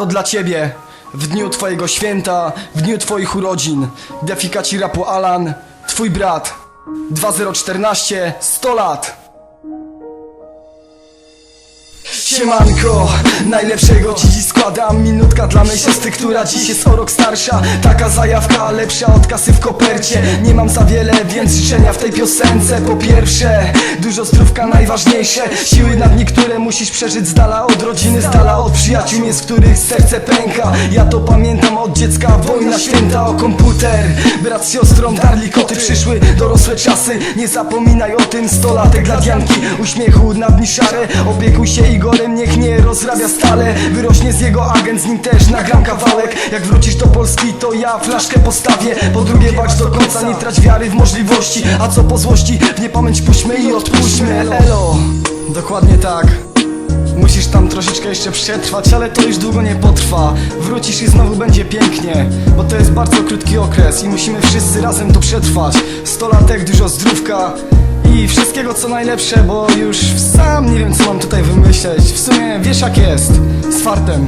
To dla ciebie. W dniu twojego święta, w dniu twoich urodzin. Defika ci rapu Alan, twój brat. 2014, 100 lat. Siemanko, najlepszego ci dziś składam. Minutka dla mej siostry, która dziś jest o rok starsza. Taka zajawka, lepsza od kasy w kopercie. Nie mam za wiele, więc życzenia w tej piosence. Po pierwsze, dużo zdrówka najważniejsze. Siły nad niektóre musisz przeżyć z dala od rodziny Z dala od przyjaciół, w których serce pęka. Ja to pamiętam dziecka, wojna święta o komputer. Brat z siostrą darli koty, przyszły dorosłe czasy. Nie zapominaj o tym, sto latek dla Dianki. Uśmiechu na dni szare, opiekuj się Igorem, niech nie rozrabia stale. Wyrośnie z jego agent, z nim też nagram kawałek. Jak wrócisz do Polski, to ja flaszkę postawię. Po drugie walcz do końca, nie trać wiary w możliwości. A co po złości, w niepamięć puśćmy i odpuśćmy. Elo, dokładnie tak Musisz tam troszeczkę jeszcze przetrwać, ale to już długo nie potrwa. Wrócisz i znowu będzie pięknie Bo to jest bardzo krótki okres i musimy wszyscy razem to przetrwać. 100 latek, dużo zdrówka i wszystkiego co najlepsze, bo już sam nie wiem co mam tutaj wymyśleć. W sumie wiesz jak jest, z fartem